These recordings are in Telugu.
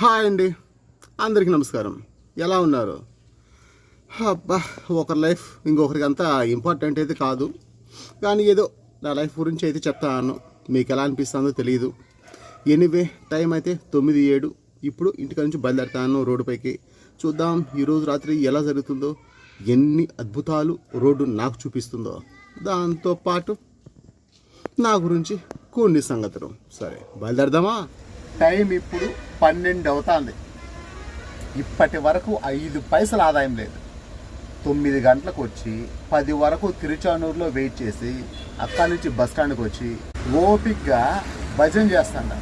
హాయ్ అండి. అందరికీ నమస్కారం. ఎలా ఉన్నారు? అబ్బా ఒకరి లైఫ్ ఇంకొకరికి అంత ఇంపార్టెంట్ అయితే కాదు. కానీ ఏదో నా లైఫ్ గురించి అయితే చెప్తాను. మీకు ఎలా అనిపిస్తుందో తెలియదు ఎనీవే టైం అయితే తొమ్మిది ఏడు. ఇప్పుడు ఇంటికాడ నుంచి బయలుదేరుతాను రోడ్డుపైకి చూద్దాం ఈరోజు రాత్రి ఎలా జరుగుతుందో. ఎన్ని అద్భుతాలు రోడ్డు నాకు చూపిస్తుందో. దాంతో పాటు నా గురించి కొన్ని సంగతులు. సరే బయలుదేరదామా? టైం ఇప్పుడు పన్నెండు అవుతుంది. ఇప్పటి వరకు ఐదు పైసలు ఆదాయం లేదు. తొమ్మిది గంటలకు వచ్చి పది వరకు తిరుచానూరులో వెయిట్ చేసి అక్కడి నుంచి బస్ స్టాండ్కి వచ్చి ఓపిక్గా భజన చేస్తాడు.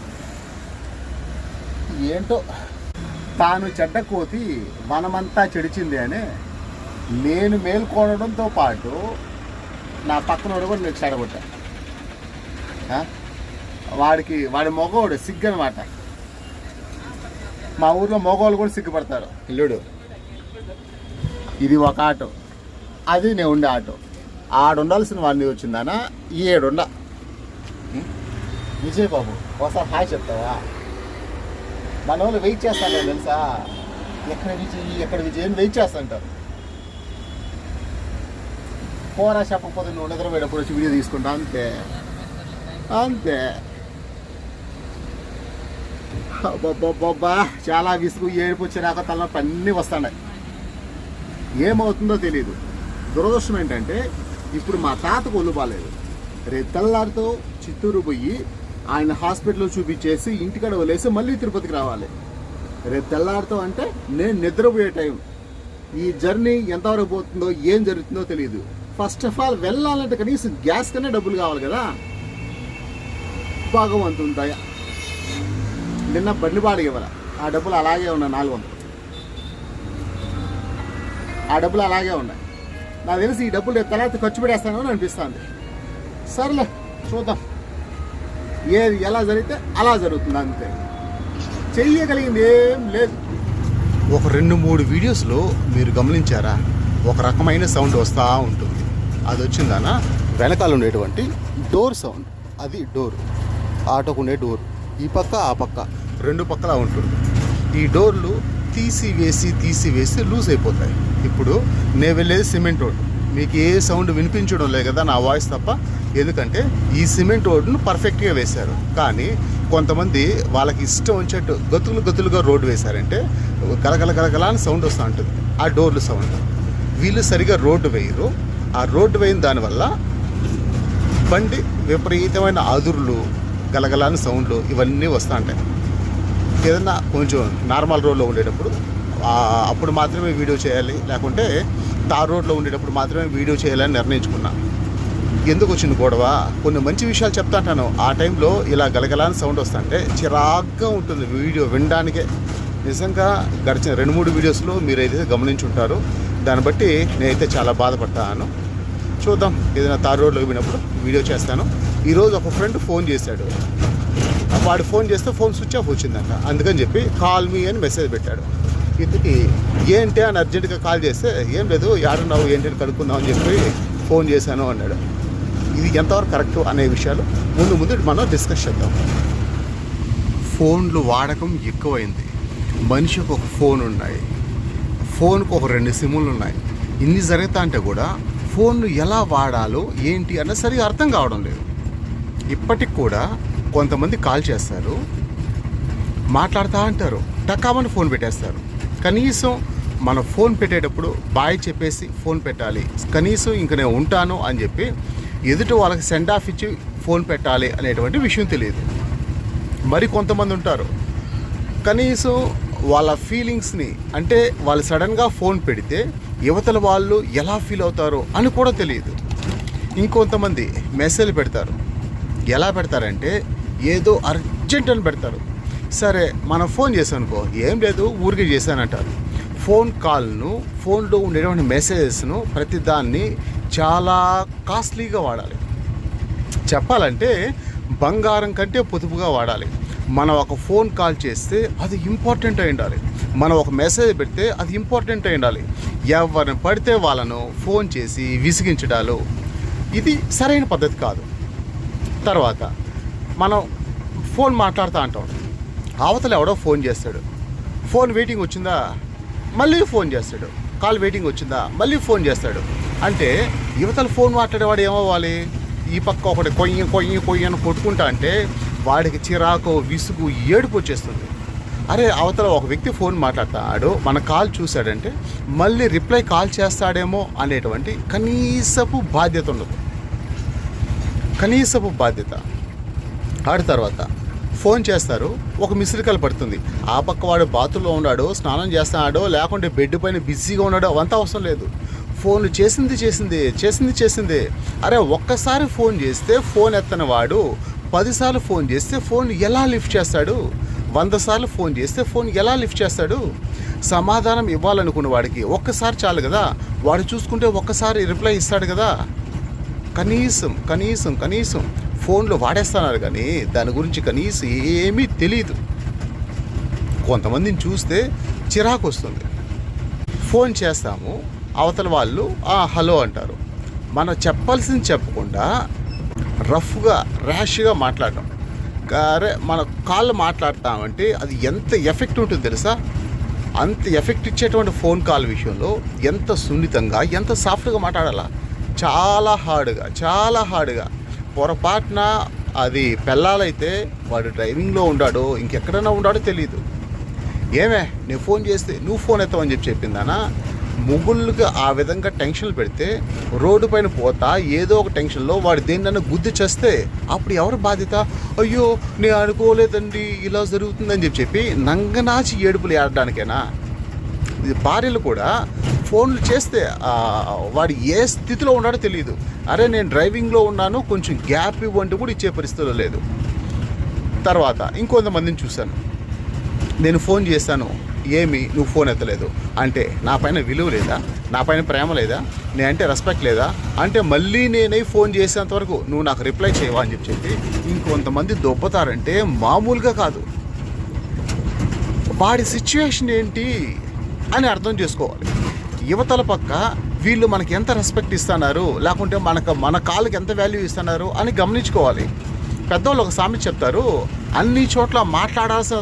ఏంటో తాను చెడ్డ కోతి మనమంతా చెడిచింది అని నేను మేల్కొనడంతో పాటు నా పక్కన కూడా నేను చెడగొట్టా వాడికి వాడి మగవాడు సిగ్గు అనమాట మా ఊర్లో మగవాళ్ళు కూడా సిగ్గుపడతారు. ఇల్లుడు. ఇది ఒక ఆటో. అది నేను ఉండే ఆటో. ఆడు ఉండాల్సిన వాడిని వచ్చిందానా? ఈ ఏడుండ? విజయ్ బాబు ఒకసారి హాయ్ చెప్తావా? మన వాళ్ళు వెయిట్ చేస్తాను తెలుసా? ఎక్కడ విజయ్ ఎక్కడ విజయ్ అని వెయిట్ చేస్తుంటారు. పోరా చెప్పకపోతే నువ్వు నిద్రపోయేటప్పుడు వచ్చి వీడియో తీసుకుంటా అంతే. అంతే. అబ్బబ్బబ్బబ్బా చాలా విసుగు ఏడుపు వచ్చినాక తలనొప్పి అన్నీ వస్తున్నాయి. ఏమవుతుందో తెలియదు దురదృష్టం ఏంటంటే ఇప్పుడు మా తాతకు ఒళ్ళు బాగాలేదు రేపు తెల్లారితో చిత్తూరు పోయి ఆయన హాస్పిటల్లో చూపించేసి ఇంటికాడ వదిలేసి మళ్ళీ తిరుపతికి రావాలి. రేపు తెల్లారితో అంటే నేను నిద్రపోయే టైం. ఈ జర్నీ ఎంతవరకు పోతుందో ఏం జరుగుతుందో తెలియదు ఫస్ట్ ఆఫ్ ఆల్ వెళ్ళాలంటే కనీసం గ్యాస్ కన్నా డబ్బులు కావాలి కదా. భగవంతుని నిన్న బండి బాడిగ ఆ డబ్బులు అలాగే ఉన్నాయి నాలుగు వందలు. ఆ డబ్బులు అలాగే ఉన్నాయి. నాకు తెలిసి ఈ డబ్బులు నేను తర్వాత ఖర్చు పెట్టేస్తాను అని అనిపిస్తుంది. సర్లే చూద్దాం. ఏది ఎలా జరిగితే అలా జరుగుతుంది అంతే. చెయ్యగలిగింది ఏం లేదు. ఒక రెండు మూడు వీడియోస్లో మీరు గమనించారా? ఒక రకమైన సౌండ్ వస్తూ ఉంటుంది. అది వచ్చిందానా? వెనకాల ఉండేటువంటి డోర్ సౌండ్. అది డోర్. ఆటోకు ఉండే డోర్. ఈ పక్క ఆ పక్క. రెండు పక్కల ఉంటుంది. ఈ డోర్లు తీసివేసి తీసివేసి లూజ్ అయిపోతాయి. ఇప్పుడు నేను వెళ్ళేది సిమెంట్ రోడ్డు. మీకు ఏ సౌండ్ వినిపించడం లేదు కదా నా వాయిస్ తప్ప. ఎందుకంటే ఈ సిమెంట్ రోడ్డును పర్ఫెక్ట్గా వేశారు. కానీ కొంతమంది వాళ్ళకి ఇష్టం వచ్చేట్టు గతులు గతులుగా రోడ్డు వేశారంటే గలగల గలగల అని సౌండ్ వస్తూ ఉంటుంది. ఆ డోర్లు సౌండ్. వీళ్ళు సరిగా రోడ్డు వేయరు. ఆ రోడ్డు వేయిన దానివల్ల బండి విపరీతమైన అదురులు గలగలాని సౌండ్లు ఇవన్నీ వస్తూ ఉంటాయి. ఏదన్నా కొంచెం నార్మల్ రోడ్లో ఉండేటప్పుడు అప్పుడు మాత్రమే వీడియో చేయాలి. లేకుంటే తార్ రోడ్లో ఉండేటప్పుడు మాత్రమే వీడియో చేయాలని నిర్ణయించుకున్నా. ఎందుకు వచ్చింది గొడవ? కొన్ని మంచి విషయాలు చెప్తాంటాను ఆ టైంలో ఇలా గలగలాని సౌండ్ వస్తుంటే చిరాగ్గా ఉంటుంది వీడియో వినడానికే. నిజంగా గడిచిన రెండు మూడు వీడియోస్లో గమనించి గమనించుంటారు దాన్ని బట్టి నేనైతే చాలా బాధపడతాను. చూద్దాం. ఏదైనా తార్ రోడ్లోకి పోయినప్పుడు వీడియో చేస్తాను. ఈరోజు ఒక ఫ్రెండ్ ఫోన్ చేశాడు. వాడు ఫోన్ చేస్తే ఫోన్ స్విచ్ ఆఫ్ వచ్చిందంట. అందుకని చెప్పి కాల్ మీ అని మెసేజ్ పెట్టాడు. ఇంతకి ఏంటి అని అర్జెంటుగా కాల్ చేస్తే ఏం లేదు యాడున్నావు ఏంటి అని కనుక్కుందాం అని చెప్పి ఫోన్ చేశాను అన్నాడు. ఇది ఎంతవరకు కరెక్ట్ అనే విషయాలు? ముందు ముందు మనం డిస్కస్ చేద్దాం. ఫోన్లు వాడకం ఎక్కువైంది. మనిషికి ఒక ఫోన్ ఉన్నాయి. ఫోన్కి ఒక రెండు సిమ్ములు ఉన్నాయి. ఇన్ని జరుగుతా అంటే కూడా ఫోన్ను ఎలా వాడాలో ఏంటి అన్న సరిగా అర్థం కావడం లేదు. ఇప్పటికి కూడా కొంతమంది కాల్ చేస్తారు మాట్లాడుతూ అంటారు టకామని ఫోన్ పెట్టేస్తారు. కనీసం మన ఫోన్ పెట్టేటప్పుడు బాయ్ చెప్పేసి ఫోన్ పెట్టాలి. కనీసం ఇంక నేను ఉంటాను అని చెప్పి ఎదుటి వాళ్ళకి సెండ్ ఆఫ్ ఇచ్చి ఫోన్ పెట్టాలి అనేటువంటి విషయం తెలియదు. మరి కొంతమంది ఉంటారు. కనీసం వాళ్ళ ఫీలింగ్స్ని అంటే వాళ్ళు సడన్గా ఫోన్ పెడితే యువతల వాళ్ళు ఎలా ఫీల్ అవుతారో అని కూడా తెలియదు. ఇంకొంతమంది మెసేజ్ పెడతారు. ఎలా పెడతారంటే ఏదో అర్జెంట్ అని పెడతారు. సరే మనం ఫోన్ చేసానుకో ఏం లేదు ఊరికి చేశానంటారు. ఫోన్ కాల్ను ఫోన్లో ఉండేటువంటి మెసేజెస్ను ప్రతిదాన్ని చాలా కాస్ట్లీగా వాడాలి. చెప్పాలంటే బంగారం కంటే పొదుపుగా వాడాలి. మనం ఒక ఫోన్ కాల్ చేస్తే అది ఇంపార్టెంట్ అయి ఉండాలి. మనం ఒక మెసేజ్ పెడితే అది ఇంపార్టెంట్ అయి ఉండాలి. ఎవరిని పడితే వాళ్ళను ఫోన్ చేసి విసిగించడాలు. ఇది సరైన పద్ధతి కాదు. తర్వాత మనం ఫోన్ మాట్లాడుతూ అంటాం. అవతల ఎవడో ఫోన్ చేస్తాడు. ఫోన్ వెయిటింగ్ వచ్చిందా? మళ్ళీ ఫోన్ చేస్తాడు. కాల్ వెయిటింగ్ వచ్చిందా? మళ్ళీ ఫోన్ చేస్తాడు. అంటే యువతల ఫోన్ మాట్లాడేవాడు ఏమవ్వాలి? ఈ పక్క ఒకటి కొయ్యి కొయ్యి కొయ్యి అని కొట్టుకుంటా అంటే వాడికి చిరాకు విసుగు ఏడుపు వచ్చేస్తుంది. అరే అవతల ఒక వ్యక్తి ఫోన్ మాట్లాడతాడు మన కాల్ చూశాడంటే మళ్ళీ రిప్లై కాల్ చేస్తాడేమో అనేటువంటి కనీసపు బాధ్యత ఉండదు కనీసపు బాధ్యత. ఆడి తర్వాత ఫోన్ చేస్తారు ఒక మిస్డ్ కాల్ పడుతుంది. ఆ పక్క వాడు బాత్రూంలో ఉన్నాడు స్నానం చేస్తున్నాడో లేకుంటే బెడ్ పైన బిజీగా ఉన్నాడో అవంతా అవసరం లేదు. ఫోన్ చేసింది చేసింది చేసింది చేసింది. అరే ఒక్కసారి ఫోన్ చేస్తే ఫోన్ ఎత్తని వాడు పదిసార్లు ఫోన్ చేస్తే ఫోన్ ఎలా లిఫ్ట్ చేస్తాడు? వంద సార్లు ఫోన్ చేస్తే ఫోన్ ఎలా లిఫ్ట్ చేస్తాడు? సమాధానం ఇవ్వాలనుకున్న వాడికి ఒక్కసారి చాలు కదా? వాడు చూసుకుంటే ఒక్కసారి రిప్లై ఇస్తాడు కదా? కనీసం కనీసం కనీసం ఫోన్లో వాడేస్తున్నారు కానీ దాని గురించి కనీసం ఏమీ తెలియదు కొంతమందిని చూస్తే చిరాకు వస్తుంది. ఫోన్ చేస్తాము అవతల వాళ్ళు "ఆ, హలో అంటారు. మనం చెప్పాల్సింది చెప్పకుండా రఫ్గా ర్యాష్గా మాట్లాడటం అరే మన కాల్ మాట్లాడతామంటే అది ఎంత ఎఫెక్ట్ ఉంటుంది తెలుసా? అంత ఎఫెక్ట్ ఇచ్చేటువంటి ఫోన్ కాల్ విషయంలో ఎంత సున్నితంగా ఎంత సాఫ్ట్గా మాట్లాడాలా? చాలా హార్డ్గా చాలా హార్డ్గా. పొరపాటున అది పెళ్ళాలైతే వాడు డ్రైవింగ్లో ఉండాడో ఇంకెక్కడైనా ఉండాడో తెలియదు ఏమే నేను ఫోన్ చేస్తే నువ్వు ఫోన్ ఎత్తావని చెప్పి చెప్పిందానా? ముగ్గులుగా ఆ విధంగా టెన్షన్లు పెడితే రోడ్డు పైన పోతా ఏదో ఒక టెన్షన్లో వాడు దేన్నైనా గుద్దు చేస్తే అప్పుడు ఎవరు బాధ్యత? అయ్యో నేను అనుకోలేదండి ఇలా జరుగుతుందని చెప్పి చెప్పి నంగనాచి ఏడుపులు ఏడడానికేనా? భార్యలు కూడా ఫోన్లు చేస్తే వాడు ఏ స్థితిలో ఉన్నాడో తెలియదు అరే నేను డ్రైవింగ్లో ఉన్నాను కొంచెం గ్యాప్ ఇవ్వండి కూడా ఇచ్చే పరిస్థితిలో లేదు. తర్వాత ఇంకొంతమందిని చూశాను. నేను ఫోన్ చేశాను ఏమి నువ్వు ఫోన్ ఎత్తలేదు? అంటే నా పైన విలువ లేదా? నా పైన ప్రేమ లేదా? నేనంటే రెస్పెక్ట్ లేదా? అంటే మళ్ళీ నేనే ఫోన్ చేసేంత వరకు నువ్వు నాకు రిప్లై చేయవా? అని చెప్పి ఇంకొంతమంది దొబ్బతారంటే మామూలుగా కాదు. వాడి సిచ్యువేషన్ ఏంటి అని అర్థం చేసుకోవాలి. యువతల పక్క వీళ్ళు మనకి ఎంత రెస్పెక్ట్ ఇస్తున్నారు లేకుంటే మనకు మన కాళ్ళకి ఎంత వాల్యూ ఇస్తున్నారు అని గమనించుకోవాలి. పెద్దవాళ్ళు ఒక సామెత చెప్తారు అన్ని చోట్ల మాట్లాడాల్సిన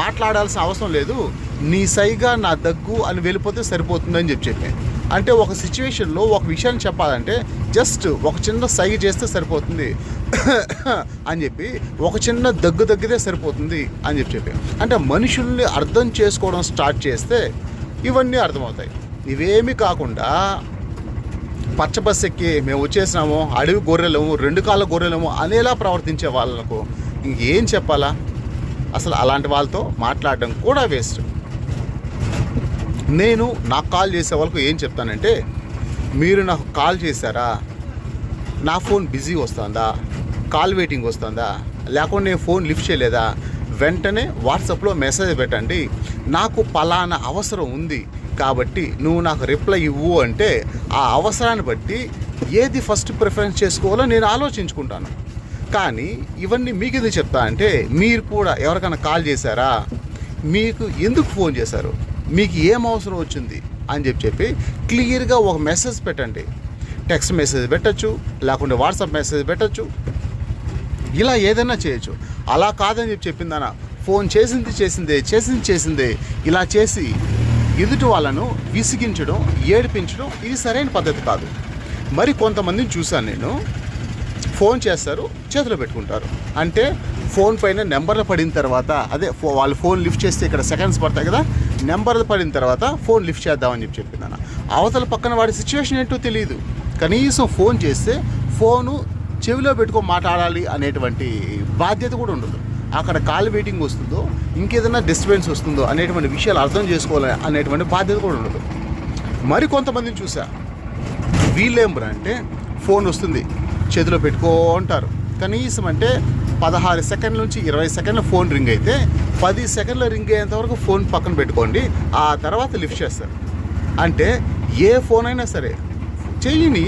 మాట్లాడాల్సిన అవసరం లేదు నీ సైగా నా దగ్గు అని వెళ్ళిపోతే సరిపోతుందని చెప్పి చెప్పి. అంటే ఒక సిచ్యువేషన్లో ఒక విషయాన్ని చెప్పాలంటే జస్ట్ ఒక చిన్న సైగ చేస్తే సరిపోతుంది అని చెప్పి ఒక చిన్న దగ్గు దగ్గితే సరిపోతుంది అని చెప్పి చెప్పి. అంటే మనుషుల్ని అర్థం చేసుకోవడం స్టార్ట్ చేస్తే ఇవన్నీ అర్థమవుతాయి. ఇవేమి కాకుండా పచ్చ బస్సు ఎక్కి మేము వచ్చేసినాము అడవి గొర్రెలము రెండు కాళ్ళ గొర్రెలము అనేలా ప్రవర్తించే వాళ్ళకు ఇంకేం చెప్పాలా? అసలు అలాంటి వాళ్ళతో మాట్లాడడం కూడా వేస్ట్. నేను నాకు కాల్ చేసే వాళ్ళకు ఏం చెప్తానంటే మీరు నాకు కాల్ చేశారా? నా ఫోన్ బిజీ వస్తుందా? కాల్ వెయిటింగ్ వస్తుందా? లేకుంటే నేను ఫోన్ లిఫ్ట్ చేయలేదా? వెంటనే వాట్సాప్లో మెసేజ్ పెట్టండి. నాకు పలానా అవసరం ఉంది. కాబట్టి నువ్వు నాకు రిప్లై ఇవ్వు అంటే ఆ అవసరాన్ని బట్టి ఏది ఫస్ట్ ప్రిఫరెన్స్ చేసుకోవాలో నేను ఆలోచించుకుంటాను. కానీ ఇవన్నీ మీకు ఎందుకు చెప్తా అంటే మీరు కూడా ఎవరికైనా కాల్ చేశారా? మీకు ఎందుకు ఫోన్ చేశారు? మీకు ఏం అవసరం వచ్చింది? అని చెప్పి చెప్పి క్లియర్గా ఒక మెసేజ్ పెట్టండి. టెక్స్ట్ మెసేజ్ పెట్టచ్చు లేకుంటే వాట్సాప్ మెసేజ్ పెట్టచ్చు. ఇలా ఏదైనా చేయొచ్చు. అలా కాదని చెప్పి చెప్పిందానా? ఫోన్ చేసింది చేసిందే చేసింది చేసిందే. ఇలా చేసి ఎదుటి వాళ్ళను విసిగించడం ఏడిపించడం ఇది సరైన పద్ధతి కాదు. మరి కొంతమందిని చూశాను నేను. ఫోన్ చేస్తారు చేతిలో పెట్టుకుంటారు. అంటే ఫోన్ పైన నెంబర్లు పడిన తర్వాత అదే ఫో- వాళ్ళు ఫోన్ లిఫ్ట్ చేస్తే ఇక్కడ సెకండ్స్ పడతాయి కదా నెంబర్లు పడిన తర్వాత ఫోన్ లిఫ్ట్ చేద్దామని చెప్పి చెప్పిందన్న అవతల పక్కన వాడి సిచ్యువేషన్ ఏంటో తెలియదు. కనీసం ఫోన్ చేస్తే ఫోను చెవిలో పెట్టుకో మాట్లాడాలి అనేటువంటి బాధ్యత కూడా ఉండదు. అక్కడ కాల్ వెయిటింగ్ వస్తుందో ఇంకేదైనా డిస్టర్బెన్స్ వస్తుందో అనేటువంటి విషయాలు అర్థం చేసుకోవాలి అనేటువంటి బాధ్యత కూడా ఉండదు. మరి కొంతమందిని చూసా. వీళ్ళేంబ్రా అంటే ఫోన్ వస్తుంది చేతిలో పెట్టుకో అంటారు. కనీసం అంటే పదహారు సెకండ్ల నుంచి ఇరవై సెకండ్ల ఫోన్ రింగ్ అయితే పది సెకండ్ల రింగ్ అయ్యేంత వరకు ఫోన్ పక్కన పెట్టుకోండి ఆ తర్వాత లిఫ్ట్ చేస్తారు. అంటే ఏ ఫోన్ అయినా సరే చేయని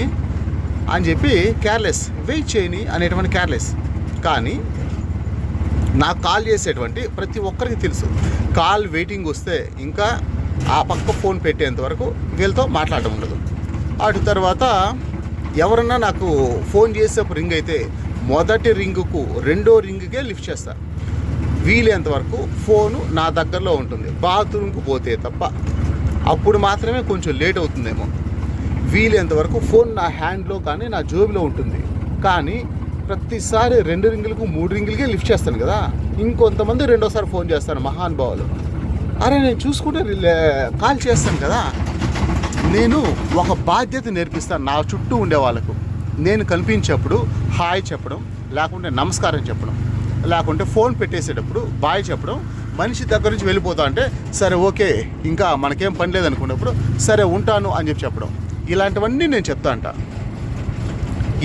అని చెప్పి కేర్లెస్ వెయిట్ చేయని అనేటువంటి కేర్లెస్ కానీ నాకు కాల్ చేసేటువంటి ప్రతి ఒక్కరికి తెలుసు. కాల్ వెయిటింగ్ వస్తే ఇంకా ఆ పక్క ఫోన్ పెట్టేంత వరకు వీళ్ళతో మాట్లాడటం ఉండదు. అటు తర్వాత ఎవరన్నా నాకు ఫోన్ చేసేప్పుడు రింగ్ అయితే మొదటి రింగుకు రెండో రింగుకే లిఫ్ట్ చేస్తా. వీలైనంత వరకు ఫోను నా దగ్గరలో ఉంటుంది. బాత్రూమ్కి పోతే తప్ప అప్పుడు మాత్రమే కొంచెం లేట్ అవుతుందేమో. వీలైనంత వరకు ఫోన్ నా హ్యాండ్లో కానీ నా జోబిలో ఉంటుంది. కానీ ప్రతిసారి రెండు రింగులకు మూడు రింగులకే లిఫ్ట్ చేస్తాను కదా. ఇంకొంతమంది రెండోసారి ఫోన్ చేస్తాను మహానుభావులు. అరే నేను చూసుకుంటే కాల్ చేస్తాను కదా. నేను ఒక బాధ్యత నేర్పిస్తాను నా చుట్టూ ఉండే వాళ్ళకు. నేను కనిపించేప్పుడు హాయ్ చెప్పడం లేకుంటే నమస్కారం చెప్పడం లేకుంటే ఫోన్ పెట్టేసేటప్పుడు బాయ్ చెప్పడం మనిషి దగ్గర నుంచి వెళ్ళిపోతా అంటే సరే ఓకే ఇంకా మనకేం పని లేదనుకున్నప్పుడు సరే ఉంటాను అని చెప్పి చెప్పడం. ఇలాంటివన్నీ నేను చెప్తా అంట.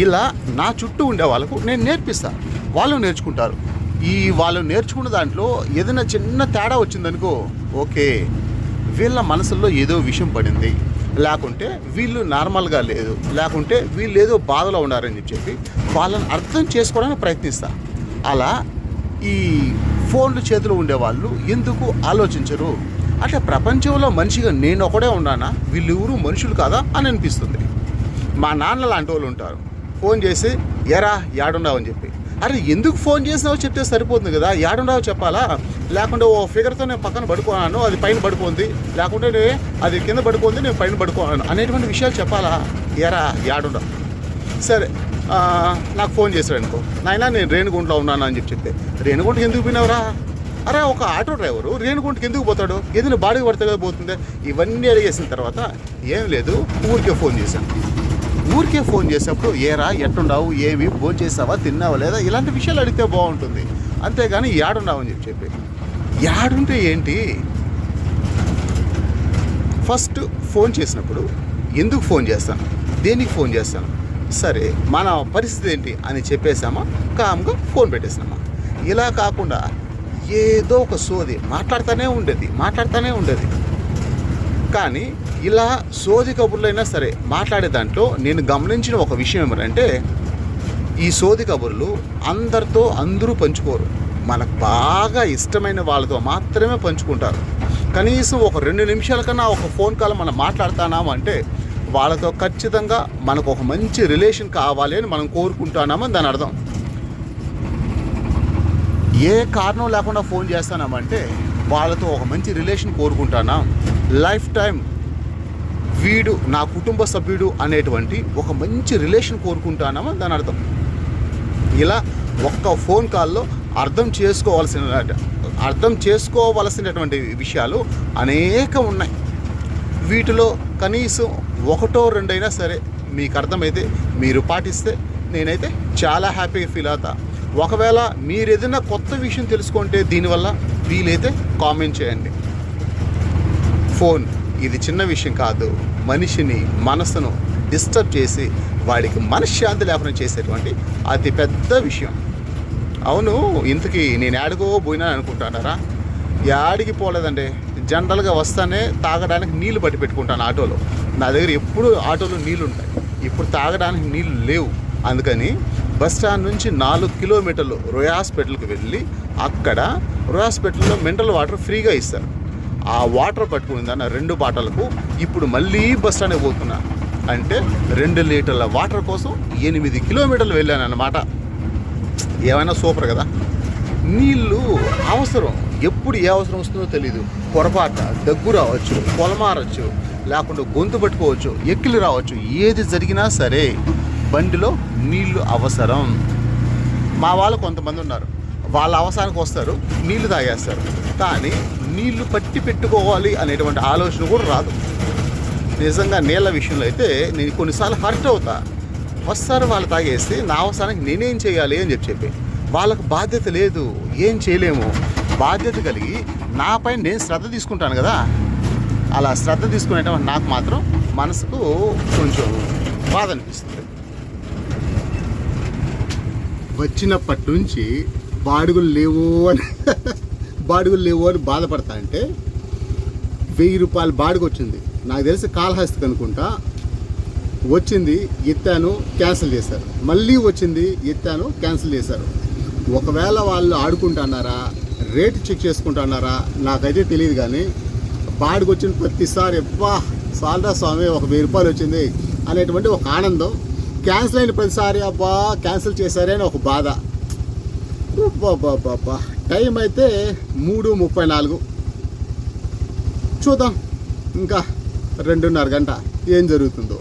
ఇలా నా చుట్టూ ఉండే వాళ్ళకు నేను నేర్పిస్తాను వాళ్ళు నేర్చుకుంటారు. ఈ వాళ్ళు నేర్చుకున్న దాంట్లో ఏదైనా చిన్న తేడా వచ్చిందనుకో ఓకే వీళ్ళ మనసుల్లో ఏదో విషయం పడింది. లేకుంటే వీళ్ళు నార్మల్గా లేదు. లేకుంటే వీళ్ళు ఏదో బాధలో ఉన్నారని చెప్పి వాళ్ళని అర్థం చేసుకోవడానికి ప్రయత్నిస్తా. అలా ఈ ఫోన్లు చేతిలో ఉండేవాళ్ళు ఎందుకు ఆలోచించరు? అంటే ప్రపంచంలో మనిషిగా నేను ఒకడే ఉన్నానా? వీళ్ళెవరు మనుషులు కాదా? అని అనిపిస్తుంది. మా నాన్న లాంటి వాళ్ళు ఉంటారు. ఫోన్ చేసి ఎరా యాడున్నావు? అని చెప్పి. అరే ఎందుకు ఫోన్ చేసినావో చెప్తే సరిపోతుంది కదా యాడున్నావో చెప్పాలా? లేకుంటే ఓ ఫిగర్తో నేను పక్కన పడుకున్నాను అది పైన పడుకుంది. లేకుంటే అది కింద పడుకుంది నేను పైన పడుకున్నాను. అనేటువంటి విషయాలు చెప్పాలా? ఎరా యాడుండవు సరే నాకు ఫోన్ చేశాడు అనుకో నాయనా నేను రేణుగుంటలో ఉన్నాను అని చెప్పి చెప్తే. రేణుగుంటకి ఎందుకు పోయినావురా? అరే ఒక ఆటో డ్రైవరు రేణుగుంటకి ఎందుకు పోతాడు? ఏదైనా బాడీ పడితే కదా పోతుంది. ఇవన్నీ అడిగేసిన తర్వాత ఏం లేదు ఊరికే ఫోన్ చేశాను. ఊరికే ఫోన్ చేసేప్పుడు ఏరా ఎట్టున్నావు ఏమి? ఫోన్ చేసావా? తిన్నావా లేదా? ఇలాంటి విషయాలు అడిగితే బాగుంటుంది. అంతేగాని యాడున్నావు అని చెప్పి చెప్పి. యాడుంటే ఏంటి? ఫస్ట్ ఫోన్ చేసినప్పుడు ఎందుకు ఫోన్ చేస్తాను? దేనికి ఫోన్ చేస్తాను? సరే మన పరిస్థితి ఏంటి? అని చెప్పేసామా కామ్గా ఫోన్ పెట్టేసామా ఇలా కాకుండా ఏదో ఒక సోది మాట్లాడుతూనే ఉండేది మాట్లాడుతూనే ఉండేది. కానీ ఇలా సోది కబుర్లైనా సరే మాట్లాడే దాంట్లో నేను గమనించిన ఒక విషయం ఏమంటే ఈ సోది కబుర్లు అందరితో అందరూ పంచుకోరు. మనకు బాగా ఇష్టమైన వాళ్ళతో మాత్రమే పంచుకుంటారు. కనీసం ఒక రెండు నిమిషాల కన్నా ఒక ఫోన్ కాల్ మనం మాట్లాడుతున్నాము అంటే వాళ్ళతో ఖచ్చితంగా మనకు ఒక మంచి రిలేషన్ కావాలి అని మనం కోరుకుంటున్నామని దాని అర్థం. ఏ కారణం లేకుండా ఫోన్ చేస్తానామంటే వాళ్ళతో ఒక మంచి రిలేషన్ కోరుకుంటానా లైఫ్ టైం వీడు నా కుటుంబ సభ్యుడు అనేటువంటి ఒక మంచి రిలేషన్ కోరుకుంటానమా దాని అర్థం. ఇలా ఒక్క ఫోన్ కాల్లో అర్థం చేసుకోవాల్సిన అర్థం చేసుకోవలసినటువంటి విషయాలు అనేకం ఉన్నాయి. వీటిలో కనీసం ఒకటో రెండైనా సరే మీకు అర్థమైతే మీరు పాటిస్తే నేనైతే చాలా హ్యాపీగా ఫీల్ అవుతా. ఒకవేళ మీరు ఏదైనా కొత్త విషయం తెలుసుకుంటే దీనివల్ల వీలైతే కామెంట్ చేయండి. ఫోన్ ఇది చిన్న విషయం కాదు. మనిషిని మనసును డిస్టర్బ్ చేసి వాడికి మనశ్శాంతి లేకుండా చేసేటువంటి అతి పెద్ద విషయం. అవును ఇంతకీ నేను యాడికో పోయినా అనుకుంటున్నారా? యాడికి పోలేదండి. జనరల్గా వస్తానే తాగడానికి నీళ్ళు పట్టి పెట్టుకుంటాను ఆటోలో. నా దగ్గర ఎప్పుడు ఆటోలో నీళ్ళు ఉంటాయి ఇప్పుడు తాగడానికి నీళ్ళు లేవు. అందుకని బస్ స్టాండ్ నుంచి నాలుగు కిలోమీటర్లు రోయ్ హాస్పిటల్కి వెళ్ళి అక్కడ రోయ్ హాస్పిటల్లో మినరల్ వాటర్ ఫ్రీగా ఇస్తారు. ఆ వాటర్ పట్టుకుని రెండు బాటలకు ఇప్పుడు మళ్ళీ బస్ స్టాండ్కి పోతున్నా. అంటే రెండు లీటర్ల వాటర్ కోసం ఎనిమిది కిలోమీటర్లు వెళ్ళానన్నమాట. ఏమైనా సూపర్ కదా? నీళ్ళు అవసరం. ఎప్పుడు ఏ అవసరం వస్తుందో తెలీదు. పొరపాట దగ్గు రావచ్చు పొలమారచ్చు లేకుండా గొంతు పట్టుకోవచ్చు ఎక్కిలు రావచ్చు ఏది జరిగినా సరే బండిలో నీళ్ళు అవసరం. మా వాళ్ళు కొంతమంది ఉన్నారు. వాళ్ళ అవసరానికి వస్తారు నీళ్ళు తాగేస్తారు. కానీ నీళ్ళు పట్టి పెట్టుకోవాలి అనేటువంటి ఆలోచన కూడా రాదు. నిజంగా నీళ్ళ విషయంలో అయితే నేను కొన్నిసార్లు హర్ట్ అవుతా. వస్తారు వాళ్ళు తాగేస్తే నా అవసరానికి నేనేం చేయాలి అని చెప్పి చెప్పి. వాళ్ళకు బాధ్యత లేదు ఏం చేయలేము. బాధ్యత కలిగి నాపై నేను శ్రద్ధ తీసుకుంటాను కదా. అలా శ్రద్ధ తీసుకునేటప్పుడు నాకు మాత్రం మనసుకు కొంచెం బాధ అనిపిస్తుంది. వచ్చినప్పటి నుంచి బాడుగులు లేవు అని బాడుగులు లేవు అని బాధపడతా అంటే వెయ్యి రూపాయలు బాడుగు వచ్చింది. నాకు తెలిసి కాళహస్తికి అనుకుంటా. వచ్చింది ఎత్తాను క్యాన్సిల్ చేశారు. మళ్ళీ వచ్చింది ఎత్తాను క్యాన్సిల్ చేశారు. ఒకవేళ వాళ్ళు ఆడుకుంటున్నారా రేటు చెక్ చేసుకుంటున్నారా నాకైతే తెలియదు కానీ బాడుగు వచ్చిన ప్రతిసారి ఎవ్వా సాల్దా స్వామి ఒక వెయ్యి రూపాయలు వచ్చింది అనేటువంటి ఒక ఆనందం. క్యాన్సిల్ అయిన ప్రతిసారి అబ్బా క్యాన్సిల్ చేశారే అని ఒక బాధ. అబ్బా టైం అయితే మూడు ముప్పై నాలుగు. చూద్దాం. ఇంకా రెండున్నర గంట. ఏం జరుగుతుందో.